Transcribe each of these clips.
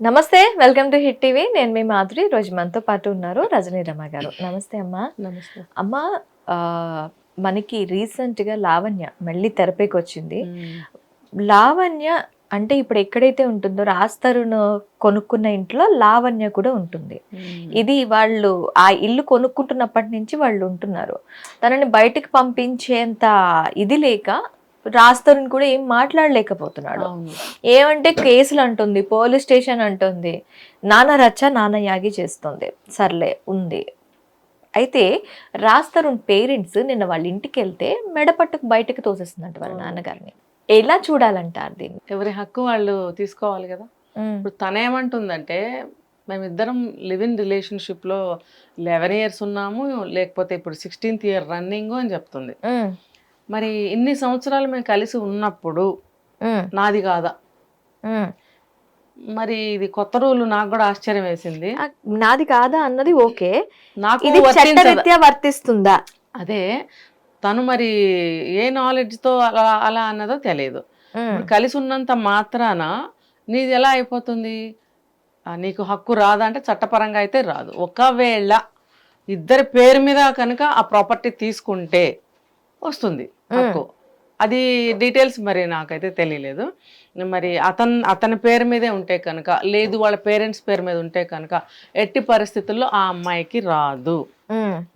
నమస్తే welcome to hit TV. నేను మీ మాధురి. రోజు మనతో పాటు ఉన్నారు రజనీ రమ గారు. నమస్తే అమ్మా. నమస్తే. అమ్మ మనకి రీసెంట్గా లావణ్య మళ్ళీ తెరపైకి వచ్చింది. లావణ్య అంటే ఇప్పుడు ఎక్కడైతే ఉంటుందో రాస్తరును కొనుక్కున్న ఇంట్లో లావణ్య కూడా ఉంటుంది. ఇది వాళ్ళు ఆ ఇల్లు కొనుక్కుంటున్నప్పటి నుంచి వాళ్ళు ఉంటున్నారు. తనని బయటికి పంపించేంత ఇది లేక రాస్తరుని కూడా ఏం మాట్లాడలేకపోతున్నాడు. ఏమంటే కేసులు అంటుంది పోలీస్ స్టేషన్ అంటుంది నాన్న రచ్చ నాన్న యాగి చేస్తుంది. సర్లే ఉంది. అయితే రాస్తరుణ్ పేరెంట్స్ నిన్న వాళ్ళ ఇంటికి వెళ్తే మెడపట్టుకు బయటకు తోసేస్తుందంట వాళ్ళ నాన్నగారిని. ఎలా చూడాలంటారు దీన్ని? ఎవరి హక్కు వాళ్ళు తీసుకోవాలి కదా. ఇప్పుడు తనేమంటుందంటే మేమిద్దరం లివ్ ఇన్ రిలేషన్షిప్లో లెవెన్ ఇయర్స్ ఉన్నాము లేకపోతే ఇప్పుడు సిక్స్టీన్త్ ఇయర్ రన్నింగ్ అని చెప్తుంది. మరి ఇన్ని సంవత్సరాలు మేము కలిసి ఉన్నప్పుడు నాది కాదా. మరి ఇది కొత్త రూల్ నాకు కూడా ఆశ్చర్యం వేసింది. నాది కాదా అన్నది ఓకే. నాకు? చట్టరీత్యా వర్తిస్తుందా? అదే తను మరి ఏ నాలెడ్జ్తో అలా అలా అన్నదో తెలియదు కలిసి ఉన్నంత మాత్రాన నీది ఎలా అయిపోతుంది? నీకు హక్కు రాదా అంటే చట్టపరంగా అయితే రాదు. ఒకవేళ ఇద్దరి పేరు మీద కనుక ఆ ప్రాపర్టీ తీసుకుంటే వస్తుంది. హక్కు అది డీటెయిల్స్ మరి నాకైతే తెలియలేదు. మరి అతను అతని పేరు మీదే ఉంటే కనుక లేదు వాళ్ళ పేరెంట్స్ పేరు మీద ఉంటే కనుక ఎట్టి పరిస్థితుల్లో ఆ అమ్మాయికి రాదు.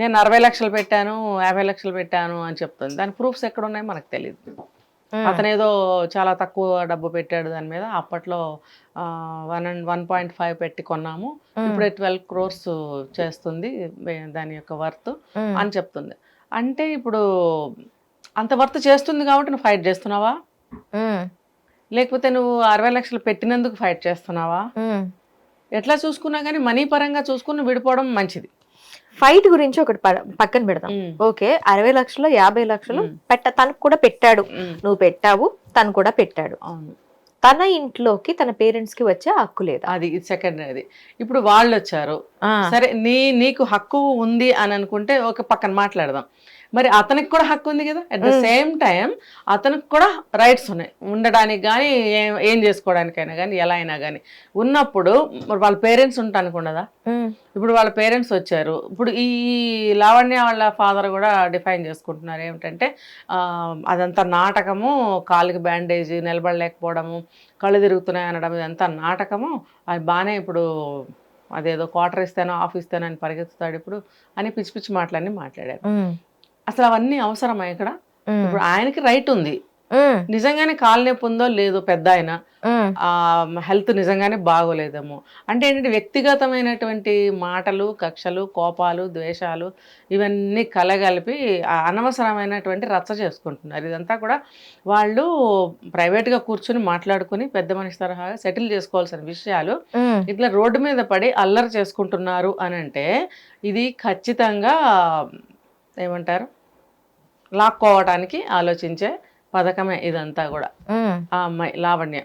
నేను అరవై లక్షలు పెట్టాను యాభై లక్షలు పెట్టాను అని చెప్తుంది. దాని ప్రూఫ్స్ ఎక్కడ ఉన్నాయి మనకు తెలియదు అతను ఏదో చాలా తక్కువ డబ్బు పెట్టాడు దాని మీద. అప్పట్లో one and one point five పెట్టి కొన్నాము. ఇప్పుడే ట్వెల్వ్ క్రోర్స్ చేస్తుంది దాని యొక్క వర్త్ అని చెప్తుంది. అంటే ఇప్పుడు అంత వర్త్ చేస్తుంది కాబట్టి నువ్వు ఫైట్ చేస్తున్నావా? లేకపోతే నువ్వు అరవై లక్షలు పెట్టినందుకు ఫైట్ చేస్తున్నావా. ఎట్లా చూసుకున్నా కానీ మనీ పరంగా చూసుకుని విడిపోవడం మంచిది. ఫైట్ గురించి ఒకటి పక్కన పెడదాం. ఓకే అరవై లక్షలు యాభై లక్షలు. పెట్ట తనకు కూడా పెట్టాడు. నువ్వు పెట్టావు తను కూడా పెట్టాడు. అవును. తన ఇంట్లోకి తన పేరెంట్స్కి వచ్చే హక్కు లేదా? అది సెకండ్ అది. ఇప్పుడు వాళ్ళు వచ్చారు సరే నీ నీకు హక్కు ఉంది అని అనుకుంటే ఒక పక్కన మాట్లాడదాం. మరి అతనికి కూడా హక్కు ఉంది కదా? అట్ ద సేమ్ టైం అతనికి కూడా రైట్స్ ఉన్నాయి. ఉండడానికి కానీ ఏం ఏం చేసుకోవడానికైనా కానీ ఎలా అయినా కానీ ఉన్నప్పుడు మరి వాళ్ళ పేరెంట్స్ ఉంటానికి ఉండదా ఇప్పుడు వాళ్ళ పేరెంట్స్ వచ్చారు. ఇప్పుడు ఈ లావణ్య వాళ్ళ ఫాదర్ కూడా డిఫైన్ చేసుకుంటున్నారు. ఏమిటంటే అదంతా నాటకము కాలుకి బ్యాండేజ్ నిలబడలేకపోవడము కళ్ళు తిరుగుతున్నాయి అనడం ఇదంతా నాటకము. అది బాగానే ఇప్పుడు అదేదో క్వార్టర్ ఇస్తానో ఆఫ్ ఇస్తానో అని పరిగెత్తుతాడు ఇప్పుడు అని పిచ్చి పిచ్చి మాటలన్నీ మాట్లాడారు. అసలు అవన్నీ అవసరమా ఇక్కడ? ఇప్పుడు ఆయనకి రైట్ ఉంది. నిజంగానే కాలు నొప్పి ఉందో లేదో పెద్ద ఆయన హెల్త్ నిజంగానే బాగోలేదేమో. అంటే ఏంటంటే వ్యక్తిగతమైనటువంటి మాటలు కక్షలు కోపాలు ద్వేషాలు ఇవన్నీ కలగలిపి అనవసరమైనటువంటి రచ్చ చేసుకుంటున్నారు. ఇదంతా కూడా వాళ్ళు ప్రైవేట్గా కూర్చొని మాట్లాడుకుని పెద్ద మనిషి తరహాగా సెటిల్ చేసుకోవాల్సిన విషయాలు ఇట్లా రోడ్డు మీద పడి అల్లరి చేసుకుంటున్నారు అని అంటే ఇది ఖచ్చితంగా ఏమంటారు? లాక్కోవడానికి ఆలోచించే పథకమే ఇదంతా కూడా. ఆ అమ్మాయి లావణ్య.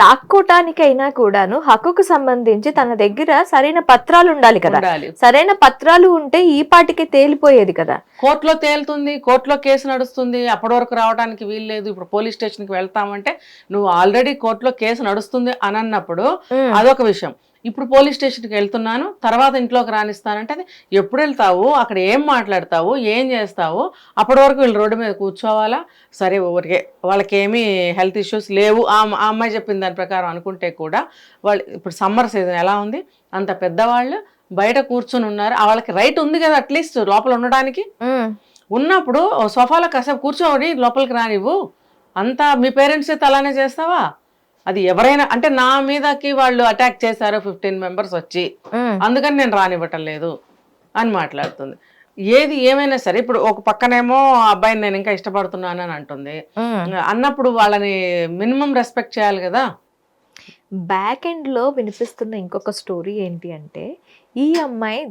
లాక్కోటానికైనా కూడాను హక్కుకు సంబంధించి తన దగ్గర సరైన పత్రాలు ఉండాలి కదా. సరైన పత్రాలు ఉంటే ఈ పాటికి తేలిపోయేది కదా. కోర్టులో తేలుతుంది కోర్టులో కేసు నడుస్తుంది అప్పటి వరకు రావడానికి వీలు లేదు ఇప్పుడు పోలీస్ స్టేషన్కి వెళ్తామంటే నువ్వు ఆల్రెడీ కోర్టులో కేసు నడుస్తుంది అని అన్నప్పుడు అదొక విషయం. ఇప్పుడు పోలీస్ స్టేషన్కి వెళ్తున్నాను తర్వాత ఇంట్లోకి రానిస్తానంటే అది ఎప్పుడు వెళ్తావు అక్కడ ఏం మాట్లాడతావు ఏం చేస్తావు అప్పటి వరకు వీళ్ళు రోడ్డు మీద కూర్చోవాలా? సరే ఊరికే వాళ్ళకి ఏమీ హెల్త్ ఇష్యూస్ లేవు. ఆ అమ్మ- ఆ అమ్మాయి చెప్పిన దాని ప్రకారం అనుకుంటే కూడా వాళ్ళు ఇప్పుడు సమ్మర్ సీజన్ ఎలా ఉంది? అంత పెద్దవాళ్ళు బయట కూర్చొని ఉన్నారు. ఆ వాళ్ళకి రైట్ ఉంది కదా అట్లీస్ట్ లోపల ఉండడానికి? ఉన్నప్పుడు సోఫాలో కాసేపు కూర్చోని లోపలికి రానివ్వు. అంతా మీ పేరెంట్స్ అయితే అలానే చేస్తావా? అది ఎవరైనా అంటే నా మీదకి వాళ్ళు అటాక్ చేశారు ఫిఫ్టీన్ మెంబర్స్ వచ్చి అందుకని నేను రానివ్వటం లేదు అని మాట్లాడుతుంది. ఏది ఏమైనా సరే ఇప్పుడు ఒక పక్కనేమో ఆ అబ్బాయిని నేను ఇంకా ఇష్టపడుతున్నాను అని అంటుంది. అన్నప్పుడు వాళ్ళని మినిమం రెస్పెక్ట్ చేయాలి కదా? బ్యాక్ ఎండ్లో వినిపిస్తున్న ఇంకొక స్టోరీ ఏంటి అంటే ఈ అమ్మాయి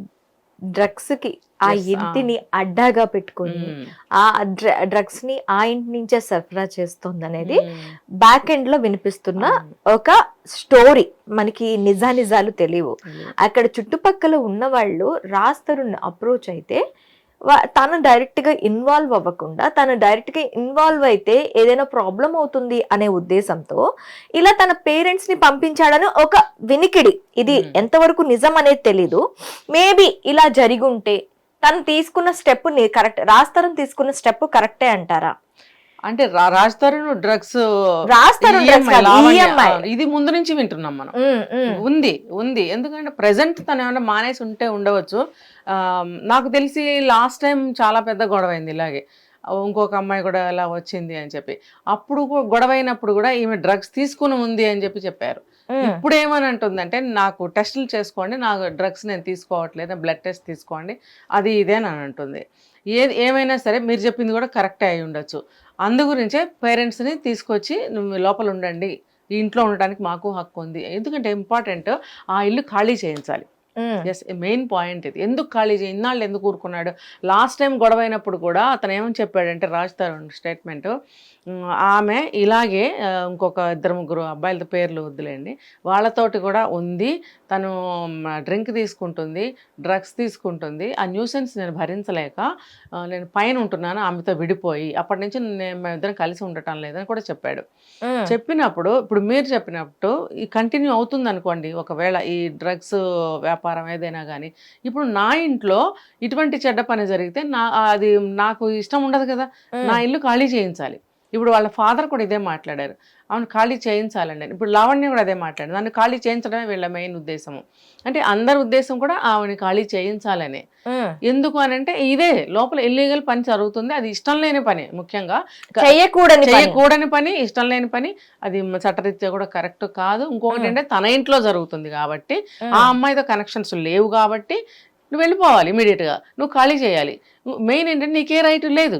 డ్రగ్స్కి ఆ ఇంటిని అడ్డాగా పెట్టుకొని. ఆ డ్రగ్స్ని ఆ ఇంటి నుంచే సరఫరా చేస్తుంది అనేది. బ్యాక్ ఎండ్లో వినిపిస్తున్న. ఒక స్టోరీ మనకి నిజానిజాలు తెలియవు. అక్కడ చుట్టుపక్కల ఉన్న వాళ్ళు రాస్తరుని అప్రోచ్ అయితే తను డైరెక్ట్గా ఇన్వాల్వ్ అవ్వకుండా తను డైరెక్ట్గా ఇన్వాల్వ్ అయితే ఏదైనా ప్రాబ్లం అవుతుంది అనే ఉద్దేశంతో ఇలా తన పేరెంట్స్ని పంపించాడని ఒక వినికిడి ఇది. ఎంతవరకు నిజం అనేది తెలీదు మేబీ ఇలా జరిగి ఉంటే తను తీసుకున్న స్టెప్ కరెక్ట్ రాస్తారం తీసుకున్న స్టెప్ కరెక్టే అంటారా? అంటే రాజ్ తరుణ్ డ్రగ్స్ రాజ్ తరుణ్ కాదు, EMI. ఇది ముందు నుంచి వింటున్నాం మనం. ఉంది ఉంది. ఎందుకంటే ప్రజెంట్ తను ఏమైనా మానేసి ఉంటే ఉండవచ్చు. నాకు తెలిసి లాస్ట్ టైం చాలా పెద్ద గొడవ అయింది ఇలాగే ఇంకొక అమ్మాయి కూడా ఇలా వచ్చింది అని చెప్పి. అప్పుడు గొడవ అయినప్పుడు కూడా ఈమె డ్రగ్స్ తీసుకుని ఉంది అని చెప్పి చెప్పారు. ఇప్పుడు ఏమని అంటుందంటే నాకు టెస్టులు చేసుకోండి నాకు డ్రగ్స్ నేను తీసుకోవట్లేదు బ్లడ్ టెస్ట్ తీసుకోండి అది ఇదేనని అని అంటుంది. ఏది ఏమైనా సరే మీరు చెప్పింది కూడా కరెక్టే అయి ఉండొచ్చు. అందు గురించే పేరెంట్స్ని తీసుకొచ్చి లోపల ఉండండి ఈ ఇంట్లో ఉండడానికి మాకు హక్కు ఉంది. ఎందుకంటే ఇంపార్టెంట్ ఆ ఇల్లు ఖాళీ చేయించాలి. ఎస్ మెయిన్ పాయింట్ ఇది. ఎందుకు ఖాళీ చేయి ఇన్నాళ్ళు ఎందుకు ఊరుకున్నాడు? లాస్ట్ టైం గొడవ అయినప్పుడు కూడా అతను ఏమని చెప్పాడంటే రాజ్ తరుణ్ స్టేట్మెంట్ ఆమె ఇలాగే ఇంకొక ఇద్దరు ముగ్గురు అబ్బాయిలతో పేర్లు వద్దులేండి. వాళ్ళతోటి కూడా ఉంది. తను డ్రింక్ తీసుకుంటుంది డ్రగ్స్ తీసుకుంటుంది. ఆ న్యూసెన్స్ నేను భరించలేక నేను పైన ఉంటున్నాను ఆమెతో విడిపోయి. అప్పటి నుంచి నేను మేమిద్దరం కలిసి ఉండటం లేదని కూడా చెప్పాడు. చెప్పినప్పుడు ఇప్పుడు మీరు చెప్పినప్పుడు ఈ కంటిన్యూ అవుతుంది అనుకోండి ఒకవేళ ఈ డ్రగ్స్ వ్యాపారం ఏదైనా కానీ ఇప్పుడు నా ఇంట్లో ఇటువంటి చెడ్డ పని జరిగితే నా అది నాకు ఇష్టం ఉండదు కదా. నా ఇల్లు ఖాళీ చేయించాలి. ఇప్పుడు వాళ్ళ ఫాదర్ కూడా ఇదే మాట్లాడారు. అవును ఖాళీ చేయించాలండి. ఇప్పుడు లావణ్య కూడా అదే మాట్లాడారు. నన్ను ఖాళీ చేయించడమే వీళ్ళ మెయిన్ ఉద్దేశము. అంటే అందరి ఉద్దేశం కూడా ఆవిడని ఖాళీ చేయించాలనే. ఎందుకు అని అంటే ఇదే లోపల ఇల్లీగల్ పని జరుగుతుంది. అది ఇష్టం లేని పని ముఖ్యంగా. చెయ్యకూడని పని. చేయకూడని పని ఇష్టం లేని పని. అది చట్టరీత్యా కూడా కరెక్ట్ కాదు. ఇంకొకటి. అంటే తన ఇంట్లో జరుగుతుంది కాబట్టి ఆ. అమ్మాయితో కనెక్షన్స్ లేవు కాబట్టి నువ్వు వెళ్ళిపోవాలి immediate గా నువ్వు ఖాళీ చేయాలి. మెయిన్ ఏంటంటే నీకే రైట్ లేదు.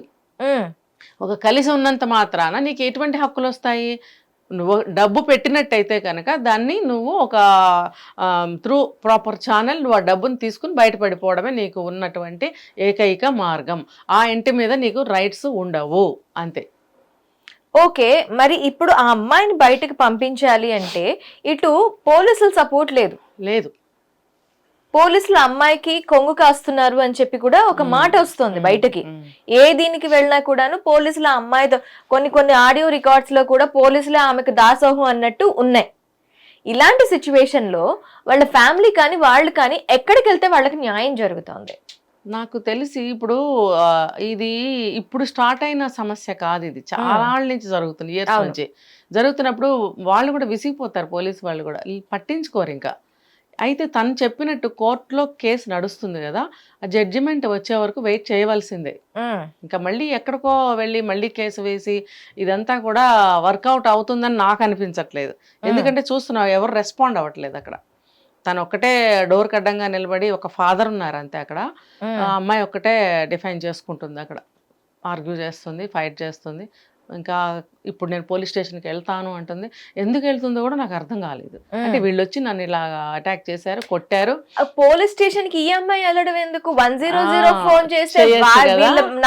ఒక కలిసి ఉన్నంత మాత్రాన నీకు ఎటువంటి హక్కులు వస్తాయి? నువ్వు డబ్బు పెట్టినట్టయితే కనుక దాన్ని నువ్వు ఒక త్రూ ప్రాపర్ ఛానల్ నువ్వు ఆ డబ్బుని తీసుకుని బయటపడిపోవడమే నీకు ఉన్నటువంటి ఏకైక మార్గం. ఆ ఇంటి మీద నీకు రైట్స్ ఉండవు. అంతే. ఓకే. మరి ఇప్పుడు ఆ అమ్మాయిని బయటకు పంపించాలి అంటే ఇటు పోలీసుల సపోర్ట్ లేదు. లేదు. పోలీసులు అమ్మాయికి కొంగు కాస్తున్నారు అని చెప్పి కూడా ఒక మాట వస్తుంది బయటకి. ఏ దీనికి వెళ్ళినా కూడాను పోలీసులు ఆ అమ్మాయితో కొన్ని కొన్ని ఆడియో రికార్డ్స్లో కూడా పోలీసులే ఆమెకు దాసోహం అన్నట్టు ఉన్నాయి. ఇలాంటి సిచ్యువేషన్లో వాళ్ళ ఫ్యామిలీ కానీ వాళ్ళు కానీ ఎక్కడికి వెళ్తే వాళ్ళకి న్యాయం జరుగుతుంది? నాకు తెలిసి ఇప్పుడు ఇది ఇప్పుడు స్టార్ట్ అయిన సమస్య కాదు ఇది. చాలా నుంచి జరుగుతుంది ఇయర్స్. నుంచి. జరుగుతున్నప్పుడు వాళ్ళు కూడా విసిగిపోతారు పోలీసు వాళ్ళు కూడా. పట్టించుకోరు ఇంకా. అయితే తను చెప్పినట్టు కోర్టులో కేసు నడుస్తుంది కదా ఆ జడ్జిమెంట్ వచ్చే వరకు వెయిట్ చేయవలసిందే. ఇంకా మళ్ళీ ఎక్కడికో వెళ్ళి మళ్ళీ కేసు వేసి ఇదంతా కూడా వర్కౌట్ అవుతుందని నాకు అనిపించట్లేదు. ఎందుకంటే చూస్తున్నావు ఎవరు రెస్పాండ్ అవ్వట్లేదు అక్కడ. తను ఒక్కటే డోర్ కడ్డంగా నిలబడి ఒక ఫాదర్ ఉన్నారు అంతే అక్కడ. ఆ. అమ్మాయి ఒక్కటే డిఫైన్ చేసుకుంటుంది అక్కడ. ఆర్గ్యూ చేస్తుంది ఫైట్ చేస్తుంది. ఇంకా ఇప్పుడు నేను పోలీస్ స్టేషన్కి వెళ్తాను అంటుంది. ఎందుకు వెళ్తుందో కూడా నాకు అర్థం కాలేదు. అంటే వీళ్ళు వచ్చి నన్ను ఇలా అటాక్ చేశారు కొట్టారు. పోలీస్ స్టేషన్కి ఈ అమ్మాయి వెళ్ళడం ఎందుకు? వన్ జీరో జీరో ఫోన్ చేస్తే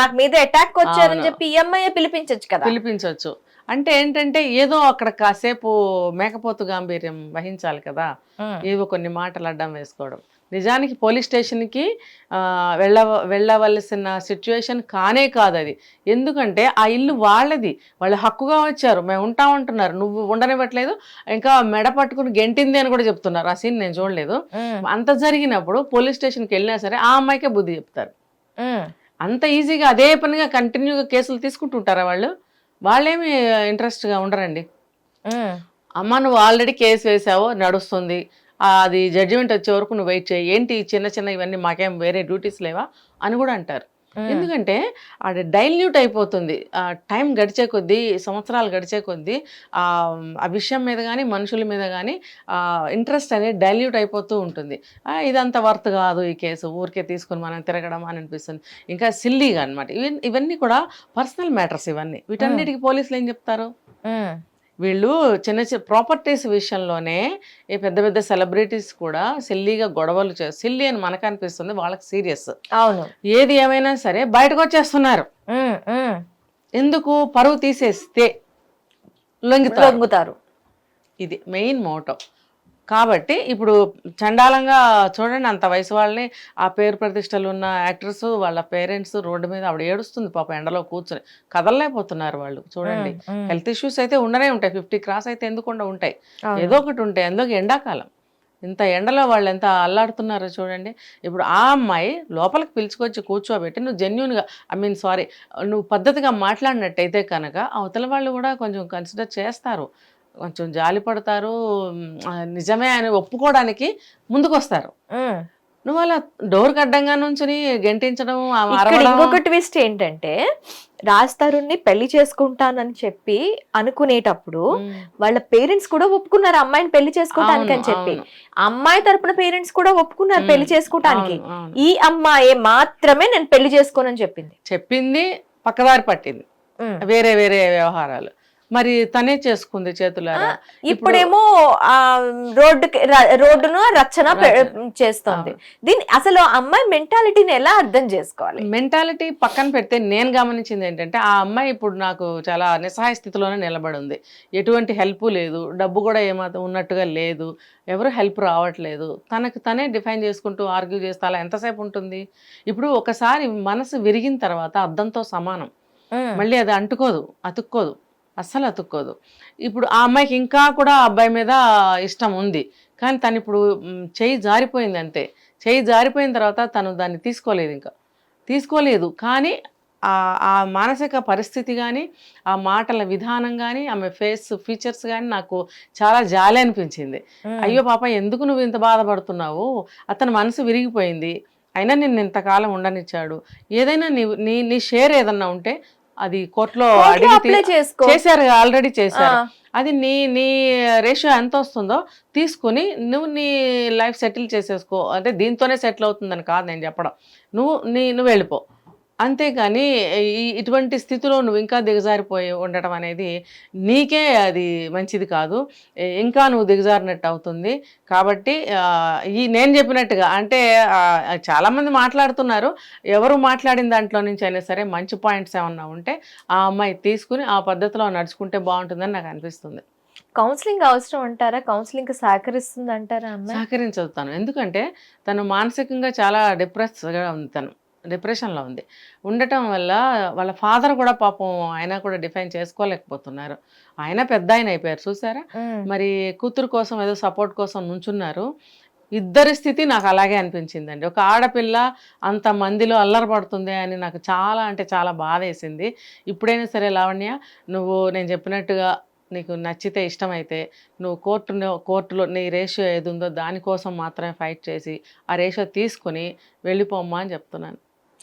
నాకు మీద అటాక్ వచ్చారని. చెప్పి ఈ అమ్మాయి పిలిపించచ్చు కదా. పిలిపించవచ్చు అంటే ఏంటంటే ఏదో అక్కడ కాసేపు మేకపోతు గాంభీర్యం వహించాలి కదా. ఏవో కొన్ని మాటలు అడ్డం వేసుకోవడం. నిజానికి పోలీస్ స్టేషన్కి వెళ్ళ వెళ్ళవలసిన సిచ్యువేషన్ కానే కాదు అది. ఎందుకంటే ఆ ఇల్లు వాళ్ళది. వాళ్ళు హక్కుగా వచ్చారు. మేము ఉంటాం అంటున్నారు. నువ్వు ఉండనివ్వట్లేదు. ఇంకా మెడ పట్టుకుని గెంటింది అని కూడా చెప్తున్నారు. ఆ సీన్ నేను చూడలేదు. అంత జరిగినప్పుడు పోలీస్ స్టేషన్కి వెళ్ళినా సరే ఆ అమ్మాయికే బుద్ధి చెప్తారు. అంత ఈజీగా అదే పనిగా కంటిన్యూగా కేసులు తీసుకుంటుంటారా వాళ్ళు? వాళ్ళేమి ఇంట్రెస్ట్గా ఉండరండి? అమ్మ నువ్వు ఆల్రెడీ కేసు వేసావు. నడుస్తుంది. అది జడ్జిమెంట్ వచ్చే వరకు నువ్వు వెయిట్ చేయి. ఏంటి చిన్న చిన్న ఇవన్నీ మాకేం వేరే డ్యూటీస్ లేవా అని కూడా అంటారు. ఎందుకంటే అది డైల్యూట్ అయిపోతుంది. టైం గడిచే కొద్దీ సంవత్సరాలు గడిచే కొద్దీ ఆ విషయం మీద కానీ మనుషుల మీద కానీ ఇంట్రెస్ట్ అనేది డైల్యూట్ అయిపోతూ ఉంటుంది. ఇదంత వర్త్ కాదు ఈ కేసు. ఊరికే తీసుకుని మనం తిరగడం అని అనిపిస్తుంది. ఇంకా సిల్లీగా అనమాట ఇవన్నీ ఇవన్నీ కూడా పర్సనల్ మ్యాటర్స్ ఇవన్నీ. వీటన్నిటికీ పోలీసులు ఏం చెప్తారు? వీళ్ళు చిన్న చిన్న ప్రాపర్టీస్ విషయంలోనే ఈ పెద్ద పెద్ద సెలబ్రిటీస్ కూడా సిల్లీగా గొడవలు చే సిల్లీ అని మనకు అనిపిస్తుంది వాళ్ళకి సీరియస్. అవును. ఏది ఏమైనా సరే బయటకు వచ్చేస్తున్నారు ఎందుకు? పరువు తీసేస్తే లొంగితారు. లొంగుతారు. ఇది మెయిన్ మోటో. కాబట్టి ఇప్పుడు చండాలంగా చూడండి అంత వయసు వాళ్ళని ఆ పేరు ప్రతిష్టలు ఉన్న యాక్టర్స్ వాళ్ళ పేరెంట్స్ రోడ్డు మీద ఆవిడ ఏడుస్తుంది పాప ఎండలో కూర్చొని. కదలలేకపోతున్నారు వాళ్ళు చూడండి. హెల్త్ ఇష్యూస్ అయితే ఉండనే ఉంటాయి. ఫిఫ్టీ క్రాస్ అయితే ఎందుకుండా ఉంటాయి. ఏదో ఒకటి ఉంటాయి. అందులోకి ఎండాకాలం. ఇంత ఎండలో వాళ్ళు ఎంత అల్లాడుతున్నారో చూడండి. ఇప్పుడు ఆ అమ్మాయి లోపలికి పిలుచుకొచ్చి కూర్చోబెట్టి నువ్వు జెన్యున్గా ఐ మీన్ సారీ నువ్వు పద్ధతిగా మాట్లాడినట్టయితే కనుక అవతల వాళ్ళు కూడా కొంచెం కన్సిడర్ చేస్తారు. కొంచెం జాలి పడతారు నిజమే అని ఒప్పుకోవడానికి ముందుకొస్తారు. నువ్వు అలా డోర్ కడ్డంగా నుంచుని గెంటించడం ఇంకొక ట్విస్ట్ ఏంటంటే రాజ్ తరుణ్ని పెళ్ళి చేసుకుంటానని చెప్పి అనుకునేటప్పుడు వాళ్ళ పేరెంట్స్ కూడా ఒప్పుకున్నారు అమ్మాయిని పెళ్ళి చేసుకోవటానికి అని చెప్పి. అమ్మాయి తరపున పేరెంట్స్ కూడా ఒప్పుకున్నారు పెళ్ళి చేసుకోవటానికి. ఈ అమ్మాయి మాత్రమే నేను పెళ్ళి చేసుకోనని చెప్పింది. చెప్పింది పక్కదారి పట్టింది. వేరే వేరే వ్యవహారాలు. మరి తనే చేసుకుంది చేతులారా? ఇప్పుడేమో ఆ రోడ్డుకి ర- రోడ్డును రచన. చేస్తోంది. దీని అసలు అమ్మాయి మెంటాలిటీని ఎలా అర్థం చేసుకోవాలి? మెంటాలిటీ పక్కన పెడితే నేను గమనించింది ఏంటంటే ఆ అమ్మాయి ఇప్పుడు నాకు చాలా నిస్సహాయ స్థితిలోనే నిలబడి ఉంది ఎటువంటి హెల్ప్ లేదు. డబ్బు కూడా ఏమాత్రం ఉన్నట్టుగా లేదు. ఎవరు హెల్ప్ రావట్లేదు. తనకు తనే డిఫైన్ చేసుకుంటూ ఆర్గ్యూ చేస్తే అలా ఎంతసేపు ఉంటుంది? ఇప్పుడు ఒకసారి మనసు విరిగిన తర్వాత అద్దంతో సమానం. మళ్ళీ అది అంటుకోదు అతుక్కోదు. అస్సలు అతుక్కోదు ఇప్పుడు ఆ అమ్మాయికి ఇంకా కూడా ఆ అబ్బాయి మీద ఇష్టం ఉంది. కానీ తను ఇప్పుడు మ్, చెయ్యి జారిపోయింది అంతే. చెయ్యి జారిపోయిన తర్వాత తను దాన్ని తీసుకోలేదు ఇంకా. తీసుకోలేదు. కానీ ఆ ఆ మానసిక పరిస్థితి కానీ ఆ మాటల విధానం కానీ ఆమె ఫేస్ ఫీచర్స్ కానీ నాకు చాలా జాలి అనిపించింది. అయ్యో పాప ఎందుకు నువ్వు ఇంత బాధపడుతున్నావు? అతని మనసు విరిగిపోయింది. అయినా నిన్ను ఇంతకాలం ఉండనిచ్చాడు. ఏదైనా నీ నీ నీ షేర్ ఏదన్నా ఉంటే అది కోర్టులో చేశారు ఆల్రెడీ చేశారు. అది నీ నీ రేషియో ఎంత వస్తుందో తీసుకుని నువ్వు నీ లైఫ్ సెటిల్ చేసేసుకో. అంటే దీంతోనే సెటిల్ అవుతుందని కాదు నేను చెప్పడం. నువ్వు నీ నువ్వు వెళ్ళిపో. అంతేగాని ఈ ఇటువంటి స్థితిలో నువ్వు ఇంకా దిగజారిపోయి ఉండటం అనేది నీకే అది మంచిది కాదు. ఇంకా నువ్వు దిగజారినట్టు అవుతుంది. కాబట్టి ఈ నేను చెప్పినట్టుగా అంటే చాలామంది మాట్లాడుతున్నారు. ఎవరు మాట్లాడిన దాంట్లో నుంచి అయినా సరే మంచి పాయింట్స్ ఏమన్నా ఉంటే ఆ అమ్మాయి తీసుకుని ఆ పద్ధతిలో నడుచుకుంటే బాగుంటుందని నాకు అనిపిస్తుంది. కౌన్సిలింగ్ అవసరం అంటారా? కౌన్సిలింగ్ సహకరిస్తుంది అంటారా సహకరించవుతాను ఎందుకంటే తను మానసికంగా చాలా డిప్రెస్గా ఉంది తను. డిప్రెషన్లో ఉంది. ఉండటం వల్ల వాళ్ళ ఫాదర్ కూడా పాపం ఆయన కూడా డిఫైన్ చేసుకోలేకపోతున్నారు. ఆయన పెద్ద ఆయన అయిపోయారు చూసారా. మరి కూతురు కోసం ఏదో సపోర్ట్ కోసం నుంచున్నారు. ఇద్దరి స్థితి నాకు అలాగే అనిపించిందండి. ఒక ఆడపిల్ల అంత మందిలో అల్లరపడుతుంది అని నాకు చాలా అంటే చాలా బాధ వేసింది. ఇప్పుడైనా సరే లావణ్య నువ్వు నేను చెప్పినట్టుగా నీకు నచ్చితే ఇష్టమైతే నువ్వు కోర్టులో కోర్టులో నీ రేషియో ఏది ఉందో దానికోసం మాత్రమే ఫైట్ చేసి ఆ రేషియో తీసుకుని వెళ్ళిపోమ్మా అని చెప్తున్నాను.